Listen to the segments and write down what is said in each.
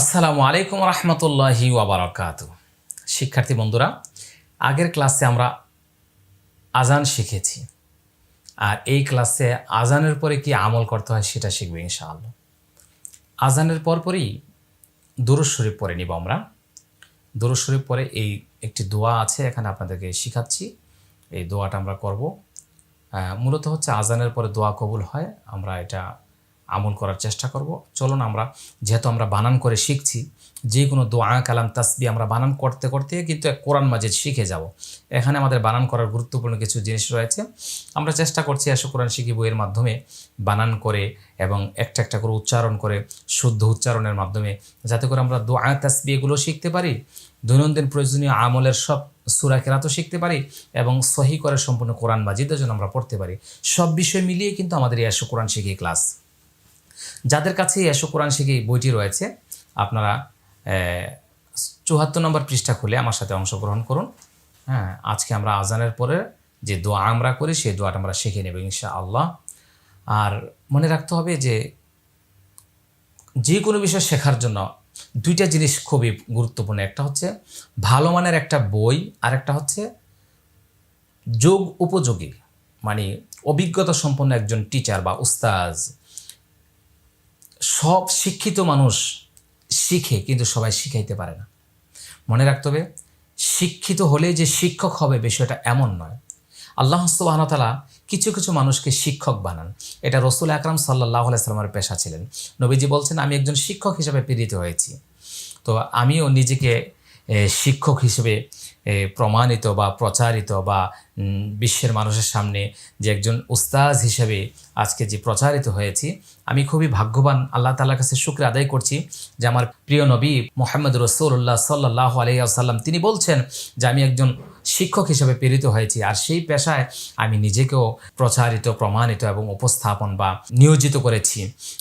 আসসালামু আলাইকুম রহমতুল্লাহি ওয়াবারকাত শিক্ষার্থী বন্ধুরা, আগের ক্লাসে আমরা আজান শিখেছি। আর এই ক্লাসে আজানের পরে কি আমল করতে হয় সেটা শিখবে ইনশাআল্লাহ। আজানের পরপরই দুরুজ শরীফ পরে নিব আমরা। দুরুজ শরীফ পরে এই একটি দোয়া আছে, এখানে আপনাদেরকে শিখাচ্ছি। এই দোয়াটা আমরা করব। মূলত হচ্ছে আজানের পরে দোয়া কবুল হয়। আমরা এটা আমল করার চেষ্টা করব। চলুন আমরা, যেহেতু আমরা বানান করে শিখছি, যে কোনো দোয়া, কালাম তাসবি আমরা বানান করতে করতে কিন্তু এক কোরআন মাজিদ শিখে যাব। এখানে আমাদের বানান করার গুরুত্বপূর্ণ কিছু জিনিস রয়েছে। আমরা চেষ্টা করছি এসব কোরআন শিখি বইয়ের মাধ্যমে বানান করে এবং একটা একটা করে উচ্চারণ করে শুদ্ধ উচ্চারণের মাধ্যমে যাতে করে আমরা দোয়া তাসবি এগুলো শিখতে পারি। দৈনন্দিন প্রয়োজনীয় আমলের সব সুরা কেরাতও শিখতে পারি এবং সহি করে সম্পূর্ণ কোরআন মাজিদের জন্য আমরা পড়তে পারি। সব বিষয় মিলিয়ে কিন্তু আমাদের এসো কোরআন শিখি ক্লাস। যাদের কাছে এসো কোরআন শিখি বইটি রয়েছে, আপনারা চুয়াত্তর নম্বর পৃষ্ঠা খুলে আমার সাথে অংশগ্রহণ করুন। হ্যাঁ আজকে আমরা আজানের পরে যে দোয়া আমরা করি, সেই দোয়াটা আমরা শিখে নেব ইনশা আল্লাহ আর মনে রাখতে হবে যে যে কোনো বিষয় শেখার জন্য দুইটা জিনিস খুবই গুরুত্বপূর্ণ। একটা হচ্ছে ভালো মানের একটা বই, আর একটা হচ্ছে যোগ উপযোগী মানে অভিজ্ঞতা সম্পন্ন একজন টিচার বা উস্তাজ। সব শিক্ষিত মানুষ শিখে, কিন্তু সবাই শিখাইতে পারে না। মনে রাখতে হবে, শিক্ষিত হলে যে শিক্ষক হবে বিষয়টা এমন নয়। আল্লাহ সুবাহতালা কিছু কিছু মানুষকে শিক্ষক বানান। এটা রসুল আকরাম সাল্লাহ সাল্লামের পেশা ছিলেন। নবীজি বলছেন, আমি একজন শিক্ষক হিসেবে প্রেরিত হয়েছি। তো আমিও নিজেকে শিক্ষক হিসেবে প্রমাণিত বা প্রচারিত বা বিশ্বের মানুষের সামনে যে একজন উস্তাজ হিসেবে আজকে যে প্রচারিত হয়েছি, আমি খুবই ভাগ্যবান, আল্লাহ তালার কাছে শুক্র আদায় করছি যে আমার প্রিয় নবী মোহাম্মদ রসুল্লাহ সাল্লাহ আলাইসাল্লাম তিনি বলছেন যে আমি একজন শিক্ষক হিসেবে প্রেরিত হয়েছি আর সেই পেশায় আমি নিজেকেও প্রচারিত, প্রমাণিত এবং উপস্থাপন বা নিয়োজিত করেছি।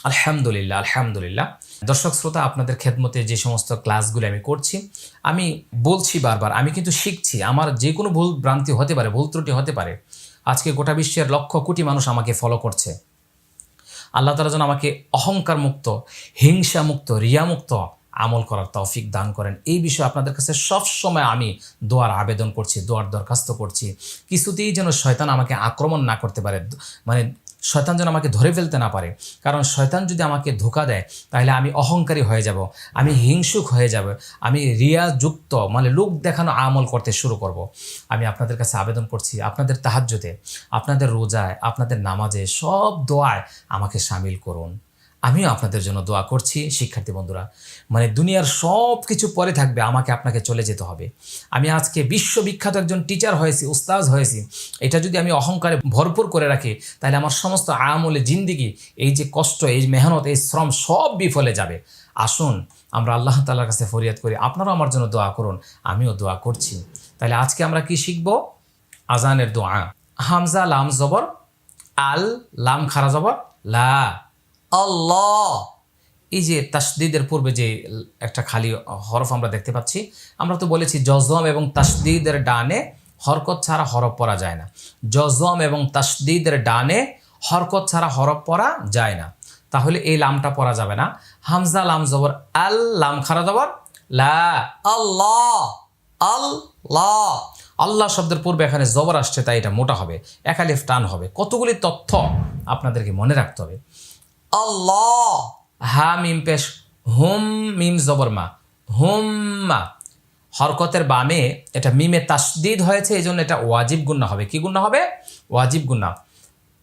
আলহামদুলিল্লাহ আলহামদুলিল্লাহ। দর্শক শ্রোতা, আপনাদের খেদমতে যে সমস্ত ক্লাসগুলো আমি করছি, আমি বলছি বারবার, আমি কিন্তু শিখছি, আমার যে কোনো ভুল ভ্রান্তি হতে পারে, ভুল ত্রুটি হতে পারে। আজকে গোটা বিশ্বের লক্ষ কোটি মানুষ আমাকে ফলো করছে। আল্লাহ তালা যেন আমাকে অহংকার মুক্ত হিংসা মুক্ত রিয়া মুক্ত আমল করার তৌফিক দান করেন। এই বিষয়ে আপনাদের কাছে সবসময় আমি দোয়ার আবেদন করছি, দোয়ার দরখাস্ত করছি। কিছুতেই যেন শয়তান আমাকে আক্রমণ না করতে পারে। মানে শয়তান যেন আমাকে ধরে ফেলতে না পারে কারণ শয়তান যদি আমাকে ধোকা দেয়, তাহলে আমি অহংকারী হয়ে যাব, আমি হিংসুক হয়ে যাব, আমি রিয়াযুক্ত মানে লোক দেখানো আমল করতে শুরু করব। আমি আপনাদের কাছে আবেদন করছি, আপনাদের তাহাজ্যতে আপনাদের রোজায়, আপনাদের নামাজে সব দোয়ায় আমাকে সামিল করুন আমিও আপনাদের জন্য দোয়া করছি, শিক্ষার্থী বন্ধুরা। মানে দুনিয়ার সব কিছু পরে থাকবে, আমাকে আপনাকে চলে যেতে হবে। আমি আজকে বিশ্ববিখ্যাত একজন টিচার হয়েছি উস্তাজ হয়েছি। এটা যদি আমি অহংকারে ভরপুর করে রাখি, তাহলে আমার সমস্ত আমলে জিন্দিগি, এই যে কষ্ট, এই মেহনত, এই শ্রম সব বিফলে যাবে। আসুন, আমরা আল্লাহ তালার কাছে ফরিয়াদ করি, আপনারাও আমার জন্য দোয়া করুন, আমিও দোয়া করছি। তাহলে আজকে আমরা কি শিখব? আজানের দোয়া। হামজা, লাম, জবর, আল, লাম, খারা, জবর, লা। আল্লাহ। এই যে তাসদিদের পূর্বে যে একটা খালি হরফ আমরা দেখতে পাচ্ছি, আমরা তো বলেছি জজম এবং তাসদিদের ডানে হরকত ছাড়া হরফ পরা যায় না। জজম এবং তাসদিদের ডানে হরকত ছাড়া হরফ পরা যায় না। তাহলে এই লামটা পরা যাবে না। হামজা লাম জবর, আল লাম খারা জবর, লা, আল্লাহ আল্লাহ। আল্লাহ শব্দের পূর্বে এখানে জবর আসছে, তাই এটা মোটা হবে। একালিফ টান হবে। কতগুলি তথ্য আপনাদেরকে মনে রাখতে হবে। আল্লাহ। হা, মিম পেশ, হুম, মিম জবর মা। হুম্মা হরকতের বামে এটা মিমে তাসদিদ হয়েছে এই জন্য এটা ওয়াজিব গুন্না হবে। কি গুন্না হবে? ওয়াজিব গুন্না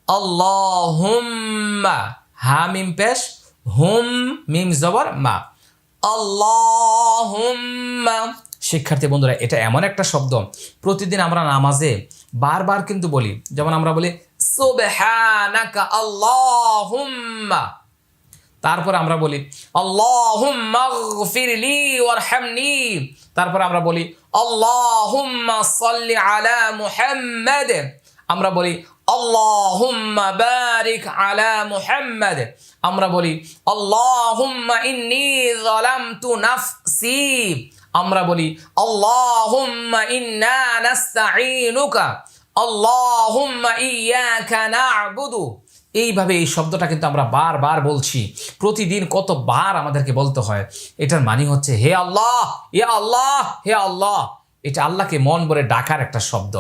আল্লাহুম্মা। হা, মিম পেশ, হুম, মিম জবর মা। আল্লাহুম্মা। শিক্ষার্থী বন্ধুরা, এটা এমন একটা শব্দ। প্রতিদিন আমরা নামাজে বারবার কিন্তু বলি, যেমন আমরা বলি সুবহানাকা আল্লাহুম্মা। তারপর আমরা বলি, আল্লাহুম্মা গফিরলি ওয়ারহামনি। তারপর আমরা বলি, আল্লাহুম্মা সাল্লি আলা মুহাম্মাদ। আমরা বলি, আল্লাহুম্মা বারিক আলা মুহাম্মাদ। আমরা বলি, আল্লাহুম্মা ইন্নী যালামতু নাফসি। আমরা বলি, আল্লাহুম্মা ইন্না নাস্তাঈনুকা। আল্লাহুম্মা এইভাবে এই শব্দটা কিন্তু আমরা বারবার বলছি। প্রতিদিন কতবার আমাদেরকে বলতে হয়। এটার মানে হচ্ছে, হে আল্লাহ হে আল্লাহ হে আল্লাহ। এটা আল্লাহকে মন ভরে ডাকার একটা শব্দ।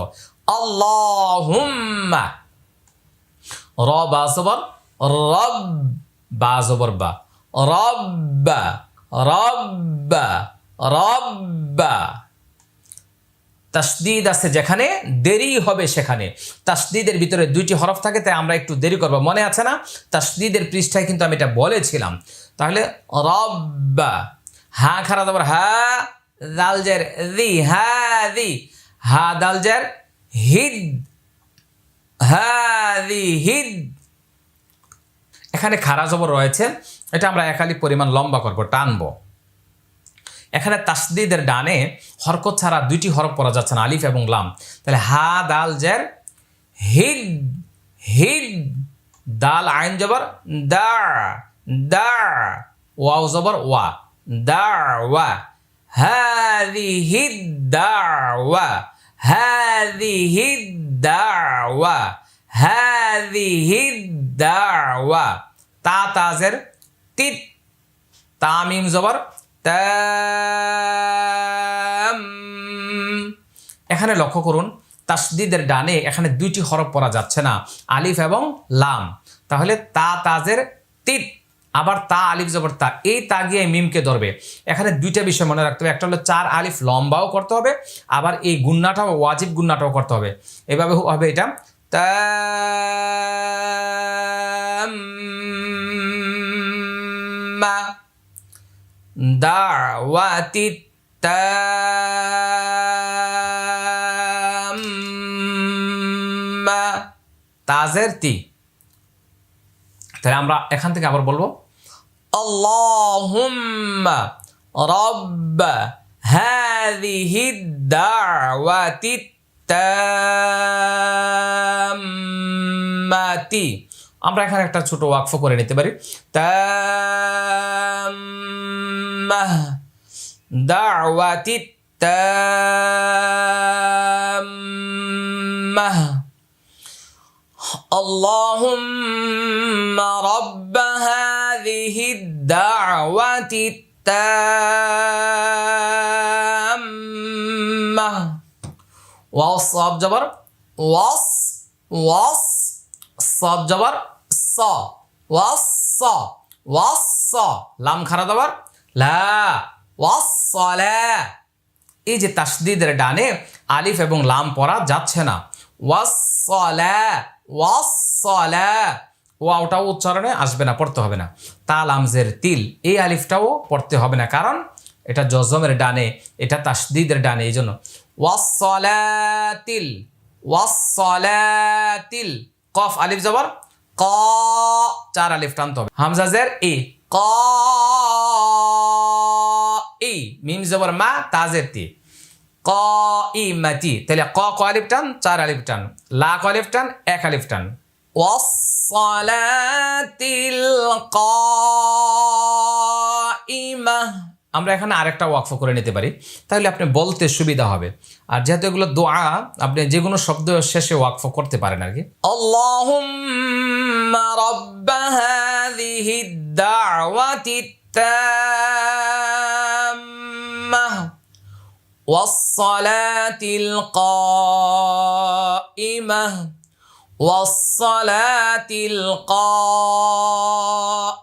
আল্লাহ র রব বা বা। রব্বা রব্বা রব্বা। তাসদিদ আছে যেখানে, দেরি হবে সেখানে। তাসদিদের ভিতরে দুইটি হরফ থাকে, তাই আমরা একটু দেরি করব। মনে আছে না? তাসদিদের পৃষ্ঠায় কিন্তু আমি এটা বলেছিলাম। তাহলে রব্বা, হা খারা দাবার হা, দালজের দি, হা দি, হা দালজের হিদ হিদ। এখানে খারা জবর রয়েছে, এটা আমরা একালি পরিমাণ লম্বা করব, টানবো। এখানে তাসদিদের ডানে হরকত ছাড়া দুইটি হরফ পড়া যাচ্ছে না আলিফ এবং লাম তাহলে হা দাল জের হিদ হিদ দাল আইন জবর দা দা ওয়াও জবর ওয়া দা ওয়া هذه الدعوة هذه الدعوة هذه الدعوة তা তাজের তিত তামিম জবর তাম এখানে লক্ষ্য করুন, তাসদিদের ডানে এখানে দুইটি হরফ পড়া যাচ্ছে না, আলিফ এবং লাম। তাহলে তা তাজের তিত আবার তা আলিফ জবর তা, এই তা গিয়ে মিমকে ধরবে। এখানে দুইটা বিষয় মনে রাখতে হবে, একটা হলো চার আলিফ লম্বাও করতে হবে, আবার এই গুন্নাটাও ওয়াজিব গুন্নাটাও করতে হবে। এভাবে হবে এটা। তাম্মা দাওয়াতি তাম্মা তাজের তি। তাহলে আমরা এখান থেকে আবার বলব, আল্লাহুম্মা রব্ব হাযিহি দাওয়াতি তাম্মাতি আমরা এখানে একটা ছোট ওয়াকফ করে নিতে পারি। تامة دعوة التامة. اللهم رب هذه الدعوة التامة. وص جبر. وص وص صاب جبر. ص وص وص لام خرا دبر লা এই যে তাসদিদের ডানে আলিফ এবং লাম পড়া যাচ্ছে না। ওয়াসলা ওয়াওটাও উচ্চারণে আসবে না, পড়তে হবে না। তাল আমজের তিল, এই আলিফটাও পড়তে হবে না, কারণ এটা জজমের ডানে, এটা তাসদিদের ডানে, এই জন্য। ওয়াসলাতিল ওয়াসলাতিল কফ, আলিফ, জবর, ক, চার আলিফ টানতে হবে। হামজাজের এ, ক ই মিম জবর মা, তাজের তি। ক ই মাতি তাহলে ক ক আলিফ টান, চার আলিফ টান। লা ক আলিফ টান, এক আলিফ টান। ওয়াসসালাতিল কাইমা। আমরা এখানে আরেকটা ওয়াকফ করে নিতে পারি। তাহলে আপনি বলতে সুবিধা হবে। আর যেহেতু এগুলো দোয়া, আপনি যে কোনো শব্দ শেষে ওয়াকফ করতে পারেন আর কি। আল্লাহুম্মা রাব্বা হাযিহি দাওয়াতি والصلاة القائمة والصلاة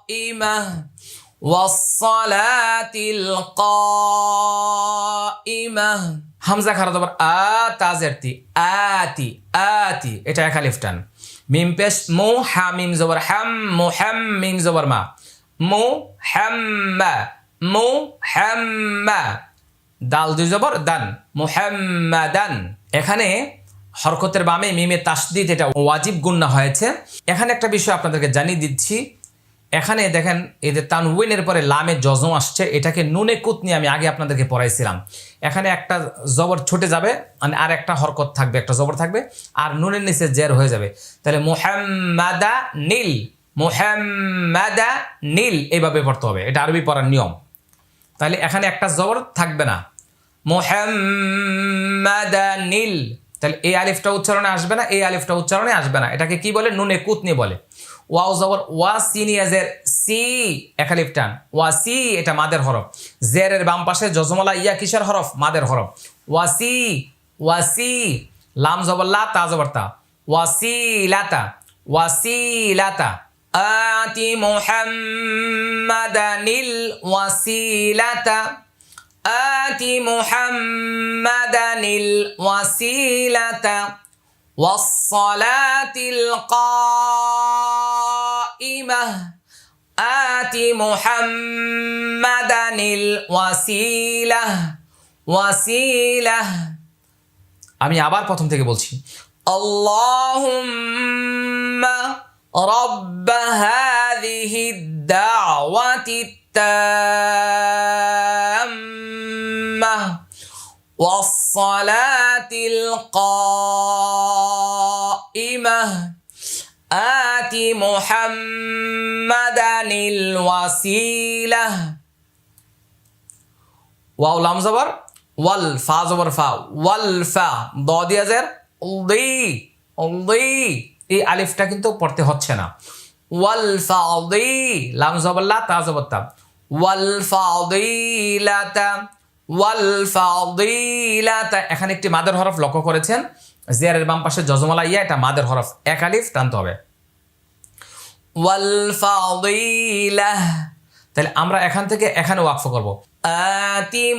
القائمة والصلاة القائمة হামজা খারা তোমার আ তাজেরতি আতি আতি এটা এক আলিফ টান মিম পেশ মু হা মিম জবর হাম মু হাম মিম জবর মা মু হাম্মা মু হাম্মা দাল দুই জবর, দান। মুহাম্মাদান। এখানে হরকতের বামে মিমে তাসদিদ এটা ওয়াজিব গুন্না হয়েছে। এখানে একটা বিষয় আপনাদেরকে জানিয়ে দিচ্ছি। এখানে দেখেন এদের তানউইনের পরে লামে জজম আসছে, এটাকে নুনে কুত নিয়ে আমি আগে আপনাদেরকে পড়াইছিলাম। এখানে একটা জবর ছুটে যাবে মানে আর একটা হরকত থাকবে, একটা জবর থাকবে, আর নুনের নিচে জের হয়ে যাবে। তাহলে মুহাম্মাদা নীল মুহাম্মাদা নীল, এইভাবে পড়তে হবে। এটা আরবি পড়ার নিয়ম। তাহলে এখানে একটা জবর থাকবে না। মোহাম্মাদানিল। তাহলে এই আলিফটা উচ্চারণে আসবে না এই আলিফটা উচ্চারণে আসবে না। এটাকে কি বলে? নুনে কুতনি বলে। ওয়াও জবর ওয়া সিনিয়াজের সি একালিফ টান। ওয়া সি এটা মাদের হরফ। জেরের বাম পাশে জজমলা, ইয়া কিসের হরফ? মাদের হরফ। ওয়াসি ওয়াসি। লাম জবর লা, তা জবর তা। ওয়াসিলাতা ওয়াসিলাতা। আতি মুহাম্মাদানিল ওয়াসিলাতা آت محمدا الوسيلة والصلاة القائمة آت محمدا الوسيلة وسيلة আমি আবার প্রথম থেকে বলছি اللهم رب هذه الدعوة التامة والصلاة القائمة آت محمدا الوسيلة واو لام زبر والفا زبر فا والفا ضاد يا زر ضي ضي এই আলিফটা কিন্তু পড়তে হচ্ছে না। এখানে একটি মাদের হরফ লক্ষ্য করেছেন। জিয়ারের বাম পাশে জজমালা ইয়া, এটা মাদের হরফ। এক আলিফ, টানতে হবে। তাহলে আমরা এখান থেকে এখানে ওয়াকফ করব। আতি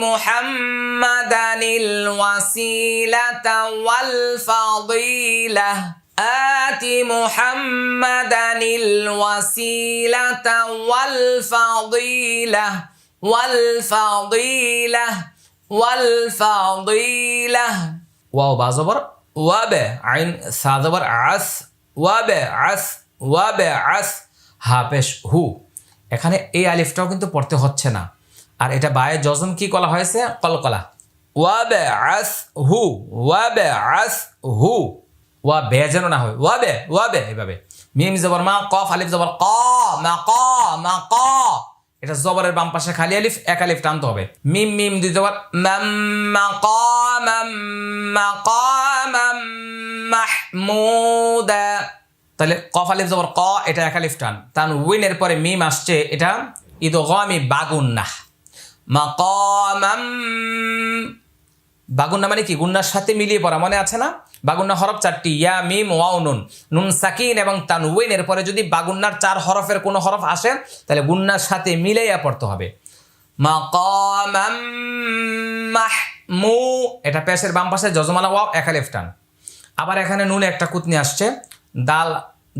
আতি মুহাম্মাদানিল ওয়াসিলাতা ওয়াল ফাদিলাহ ওয়াল ফাদিলাহ ওয়াল ফাদিলাহ ওয়াও বা জবর ওয়াবে আইন সা জবর আস ওয়াবে আস ওয়াবে আস হা। হু এখানে এই আলিফটাও কিন্তু পড়তে হচ্ছে না। আর এটা বায়ে জজম কি কলা হয়েছে? কলকলা। ওয়াবে আস হু। ওয়াবে আস হু। ওয়া বে যেন না হয়। ওয়াবে ওয়াবে এভাবে। মিম জবর, মা কফ আলিফ জবর, ক, মা ক মা ক। এটা জবরের বাম পাশে খালি আলিফ, এক আলিফ টানতে হবে। মিম মিম দুই জবর মাহমুদা। তাহলে কফ আলিফ জবর, ক, এটা এক আলিফ টান। তান উইনের পরে মিম আসছে, এটা ঈদ গমি মাকামাম বাগুন্না মানে কি? গুন্নার সাথে মিলিয়ে পড়া, মনে আছে না? বাগুন্না হরফ চারটি, ইয়া, মিম, ওয়াও, নুন। নুন সাকিন এবং তানউইনের পরে যদি বাগুন্নার চার হরফের কোনো হরফ আসে, তাহলে গুন্নার সাথে মিলাইয়া পড়তে হবে। মাহমু, এটা পেশের বাম পাশে জজমালা ওয়াও, একা লেফটান আবার এখানে নুন একটা কুতনি আসছে, দাল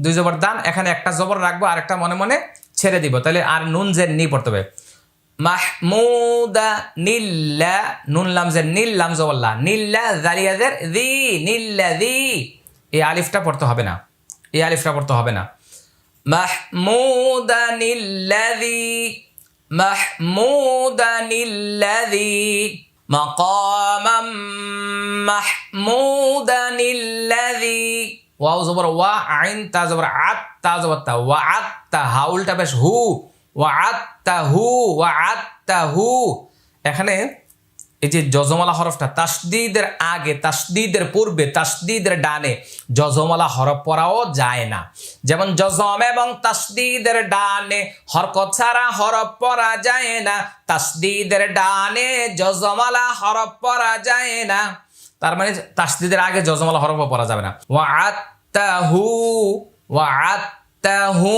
দুই জবর দান, এখানে একটা জবর রাখব আর একটা মনে মনে ছেড়ে দিব, তাহলে আর নুন যে নি পড়তে হবে। মাহমুদা নিল্লা নুন লামজের নীল লাম জবল্লা নিল্লা জালিয়াদের দি নিল্লা দি এই আলিফটা পড়তে হবে না এই আলিফটা পড়তে হবে না মাহমুদা নিল্লাদি মাহমুদা নিল্লাদি মাকামাম মাহমুদান الذي ওয়াও জবর ওয়া আইন তা জবর আত তা জবর তা ওয়া আত তা হাউলটা বেশ হু ওয়া আত তা হু ওয়া আত তা হু এখানে এই যে জজমালা হরফটা, তাসদিদের আগে, তাসদিদের পূর্বে, তাসদিদের ডানে জজমালা হরফ পড়াও যায় না। যেমন জজম এবং তাসদিদের ডানে, হরকত ছাড়া হরফ পড়া যায় না। তাসদিদের ডানে জজমালা হরফ পড়া যায় না। তার মানে তাসদিদের আগে জজমালা হরফ পড়া যাবে না। ওয়া আত্তাহু ওয়া আত্তাহু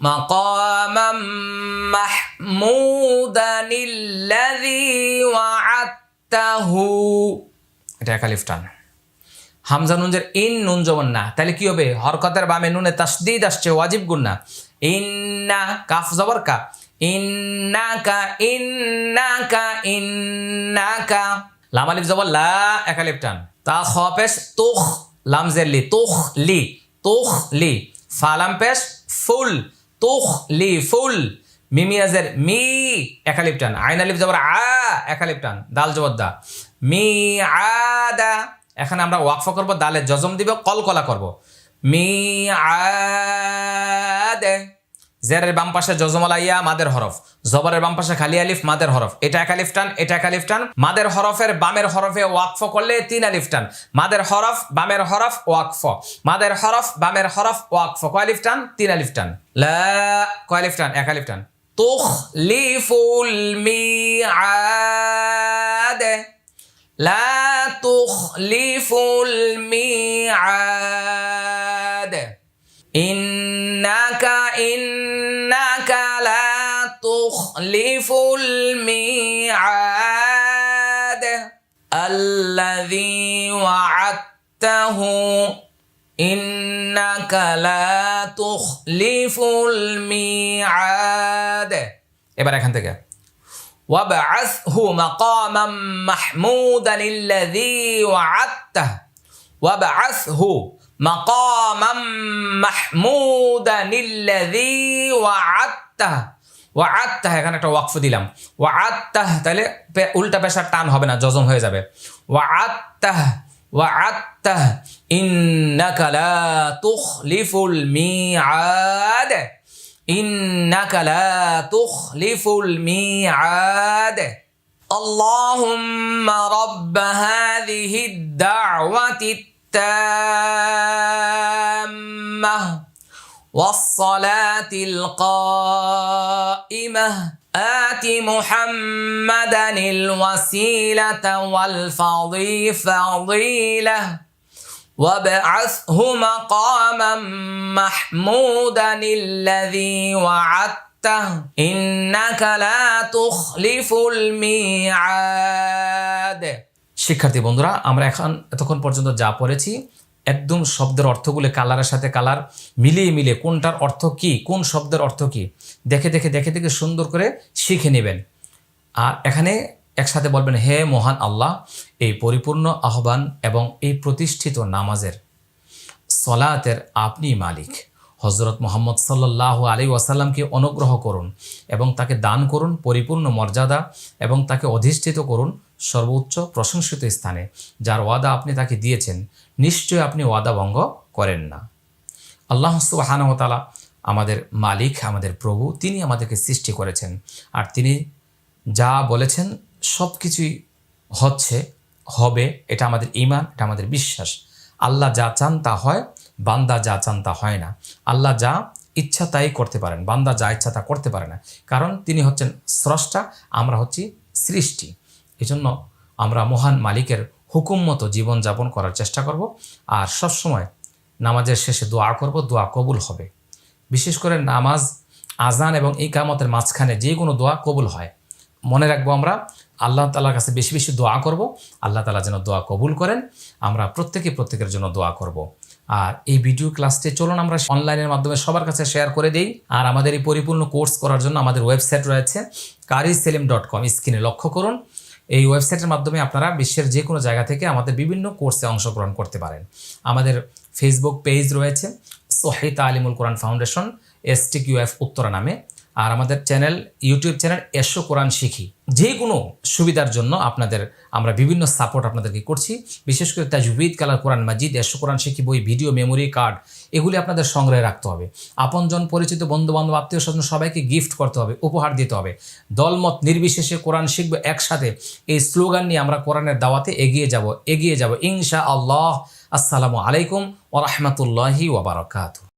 مقاما محمودا الذي وعدته এটা একালিফ টান হামজা নুনজের ইন নুন জবন না তাহলে কি হবে হরকতের বামে নুনে তাসদিদ আসছে ওয়াজিব গুন্না ইন্না কাফ জবর কা ইন্নাকা ইন্নাকা ইন্নাকা লাম আলিফ জবর লা একালিফ টান তা খ পেশ তুখ লামজের লি তুখ লি তুখ লি ফালাম পেশ ফুল তুখ লি ফুল। মিমিয়াজের মি একালিপ টান আইন আলিফ জবর আ একালিপ টান দাল জবর দা। মি আদা এখানে আমরা ওয়াকফ করব, দালে জজম দিব, কলকলা করব। মি আদে জেরের বাম পাশে জজমালাইয়া মাদের হরফ, জবরের বাম পাশে খালি আলিফ, মাদের হরফ। এটা এক আলিফ টান, এটা এক আলিফ টান। মাদের হরফের বামের হরফে ওয়াকফ করলে তিন আলিফ টান। মাদের হরফ, বামের হরফ, ওয়াকফ। মাদের হরফ, বামের হরফ, ওয়াকফ। কয় আলিফ টান? তিন আলিফ টান। লা, কয় আলিফ টান? এক আলিফ টান। মি মিআদ লা তুখলিফুল মিআদ ইন্নাকা تخلف الميعاد الذي وعدته إنك لا تخلف الميعاد এবার এখান থেকে وابعثه مقاما محمودا الذي وعدته وابعثه مقاما محمودا الذي وعدته ওয়াত্তাহ এখানে একটা ওয়াকফ দিলাম ওয়াত্তাহ তাহলে পে- উল্টা পেশার টান হবে না জজম হয়ে যাবে ওয়াত্তাহ ওয়াত্তাহ ইন্নাকা লা তুখলিফুল মিআদ إنك لا تخلف الميعاد اللهم رب هذه الدعوة التامة والصلاة القائمة آت محمدا الوسيلة والفضيلة وابعثه مقاما محمودا الذي وعدته إنك لا تخلف الميعاد শিক্ষার্থী বন্ধুরা আমরা এখন এতক্ষণ পর্যন্ত যা পড়েছি একদম শব্দের অর্থগুলো কালারের সাথে কালার মিলিয়ে মিলিয়ে কোনটার অর্থ কি, কোন শব্দের অর্থ কি, দেখে দেখে দেখে দেখে সুন্দর করে শিখে নেবেন। আর এখানে একসাথে বলবেন, হে মহান আল্লাহ, এই পরিপূর্ণ আহ্বান এবং এই প্রতিষ্ঠিত নামাজের সলাতের আপনি মালিক। হজরত মোহাম্মদ সাল্লাহ আলী ওয়াসাল্লামকে অনুগ্রহ করুন এবং তাকে দান করুন পরিপূর্ণ মর্যাদা এবং তাকে অধিষ্ঠিত করুন সর্বোচ্চ প্রশংসিত স্থানে। যার ওয়াদা আপনি তাকে দিয়েছেন নিশ্চয় আপনি ওয়াদা ভঙ্গ করেন না। আল্লাহ সুবাহানতালা আমাদের মালিক, আমাদের প্রভু, তিনি আমাদেরকে সৃষ্টি করেছেন। আর তিনি যা বলেছেন সব কিছুই হচ্ছে, হবে, এটা আমাদের ইমান এটা আমাদের বিশ্বাস। আল্লাহ যা চান তা হয়, বান্দা যা চান তা হয় না। আল্লাহ যা ইচ্ছা তাই করতে পারেন, বান্দা যা ইচ্ছা তা করতে পারে না। কারণ তিনি হচ্ছেন স্রষ্টা, আমরা হচ্ছি সৃষ্টি। এজন্য আমরা মহান মালিকের হুকুম মতো জীবনযাপন করার চেষ্টা করব আর সবসময় নামাজের শেষে দোয়া করব, দোয়া কবুল হবে। বিশেষ করে নামাজ, আজান এবং ইকামতের মাঝখানে যে কোনো দোয়া কবুল হয়। মনে রাখব আমরা, আল্লাহ তালার কাছে বেশি বেশি দোয়া করব, আল্লাহ তালা যেন দোয়া কবুল করেন, আমরা প্রত্যেকে প্রত্যেকের জন্য দোয়া করব। আর এই ভিডিও ক্লাসটি চলুন আমরা অনলাইনের মাধ্যমে সবার কাছে শেয়ার করে দিই। আর আমাদের এই পরিপূর্ণ কোর্স করার জন্য আমাদের ওয়েবসাইট রয়েছে কারি সেলিম ডট কম স্ক্রিনে লক্ষ্য করুন। এই ওয়েবসাইটের মাধ্যমে আপনারা বিশ্বের যে কোনো জায়গা থেকে আমাদের বিভিন্ন কোর্সে অংশগ্রহণ করতে পারেন। আমাদের ফেসবুক পেজ রয়েছে সোহিত Alimul Quran foundation S T QF Uttara নামে। আর আমাদের চ্যানেল, ইউটিউব চ্যানেল এসো কোরআন শিখি। যে কোনো সুবিধার জন্য আপনাদের আমরা বিভিন্ন সাপোর্ট আপনাদেরকে করছি। বিশেষ করে তাজবিদ, কালার কোরআন মাজিদ, এসো কোরআন শিখি বই, ভিডিও, মেমোরি কার্ড, এগুলি আপনাদের সংগ্রহে রাখতে হবে। আপনজন পরিচিত বন্ধু বান্ধব আত্মীয় স্বজন সবাইকে গিফট করতে হবে, উপহার দিতে হবে। দলমত নির্বিশেষে কোরআন শিখবে একসাথে। এই স্লোগান নিয়ে আমরা কোরআনের দাওয়াতে এগিয়ে যাব এগিয়ে যাব। ইনশা আল্লাহ আসসালামু আলাইকুম ওরহমতুল্লাহি ওবরাকাতু